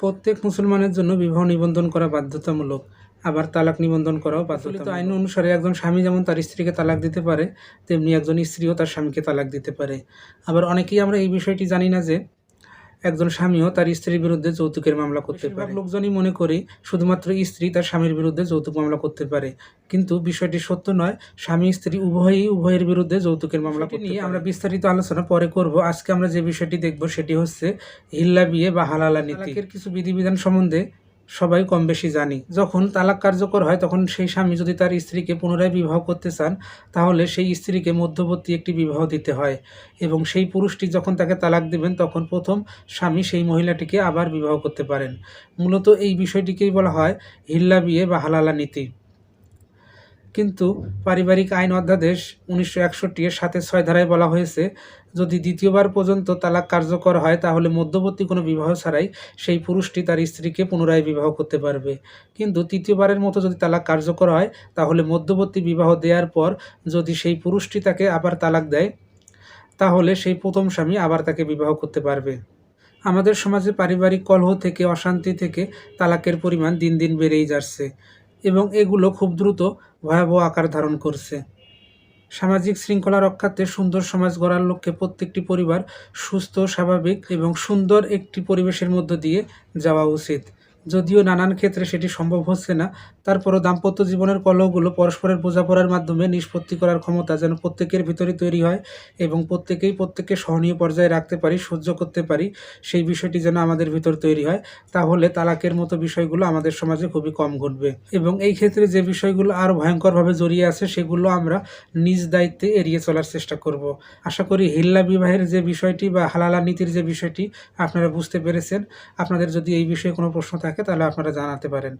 প্রত্যেক মুসলমানের জন্য বিবাহ নিবন্ধন করা বাধ্যতামূলক, আবার তালাক নিবন্ধন করাও বাধ্যতামূলক। আইন অনুসারে একজন স্বামী যেমন তার স্ত্রীকে তালাক দিতে পারে, তেমনি একজন স্ত্রীও তার স্বামীকে তালাক দিতে পারে। আবার অনেকেই আমরা এই বিষয়টি জানি না যে একজন স্বামীও তার স্ত্রীর বিরুদ্ধে যৌতুকের মামলা করতে পারে। লোকজনই মনে করে শুধুমাত্র স্ত্রী তার স্বামীর বিরুদ্ধে যৌতুক মামলা করতে পারে। কিন্তু বিষয়টি সত্য নয় স্বামী স্ত্রী উভয়ই উভয়ের বিরুদ্ধে যৌতুকের মামলা করতে নিয়ে আমরা বিস্তারিত আলোচনা পরে করব। আজকে আমরা যে বিষয়টি দেখব সেটি হচ্ছে হিল্লা বিয়ে বা হালালা নীতি। কিছু বিধিবিধান সম্বন্ধে সবাই কম বেশি জানি। যখন তালাক কার্যকর হয়, তখন সেই স্বামী যদি তার স্ত্রীকে পুনরায় বিবাহ করতে চান, তাহলে সেই স্ত্রীকে মধ্যবর্তী একটি বিবাহ দিতে হয় এবং সেই পুরুষটি যখন তাকে তালাক দেবেন, তখন প্রথম স্বামী সেই মহিলাটিকে আবার বিবাহ করতে পারেন। মূলত এই বিষয়টিকেই বলা হয় হিল্লা বিয়ে বা হালালা নীতি। কিন্তু পারিবারিক আইন অধ্যাদেশ উনিশশো একষট্টি এর সাথে ছয় ধারায় বলা হয়েছে, যদি দ্বিতীয়বার পর্যন্ত তালাক কার্যকর হয়, তাহলে মধ্যবর্তী কোনো বিবাহ ছাড়াই সেই পুরুষটি তার স্ত্রীকে পুনরায় বিবাহ করতে পারবে। কিন্তু তৃতীয়বারের মতো যদি তালাক কার্যকর হয়, তাহলে মধ্যবর্তী বিবাহ দেওয়ার পর যদি সেই পুরুষটি তাকে আবার তালাক দেয়, তাহলে সেই প্রথম স্বামী আবার তাকে বিবাহ করতে পারবে। আমাদের সমাজে পারিবারিক কলহ থেকে, অশান্তি থেকে তালাকের পরিমাণ দিন দিন বেড়েই যাচ্ছে এবং এগুলো খুব দ্রুত ভয়াবহ আকার ধারণ করছে। সামাজিক শৃঙ্খলা রক্ষার্থে সুন্দর সমাজ গড়ার লক্ষ্যে প্রত্যেকটি পরিবার সুস্থ, স্বাভাবিক এবং সুন্দর একটি পরিবেশের মধ্য দিয়ে যাওয়া উচিত। যদিও নানান ক্ষেত্রে সেটি সম্ভব হচ্ছে না, তারপরও দাম্পত্য জীবনের কলহগুলো পরস্পরের বোঝাপড়ার মাধ্যমে নিষ্পত্তি করার ক্ষমতা যেন প্রত্যেকের ভিতরে তৈরি হয় এবং প্রত্যেকেই প্রত্যেককে সহনীয় পর্যায়ে রাখতে পারি, সহ্য করতে পারি, সেই বিষয়টি যেন আমাদের ভিতর তৈরি হয়, তাহলে তালাকের মতো বিষয়গুলো আমাদের সমাজে খুবই কম ঘটবে। এবং এই ক্ষেত্রে যে বিষয়গুলো আরও ভয়ঙ্করভাবে জড়িয়ে আছে, সেগুলো আমরা নিজ দায়িত্বে এড়িয়ে চলার চেষ্টা করব। আশা করি হিল্লা বিবাহের যে বিষয়টি বা হালালা নীতির যে বিষয়টি আপনারা বুঝতে পেরেছেন। আপনাদের যদি এই বিষয়ে কোনো প্রশ্ন থাকে তাহলে আপনারা জানাতে পারেন।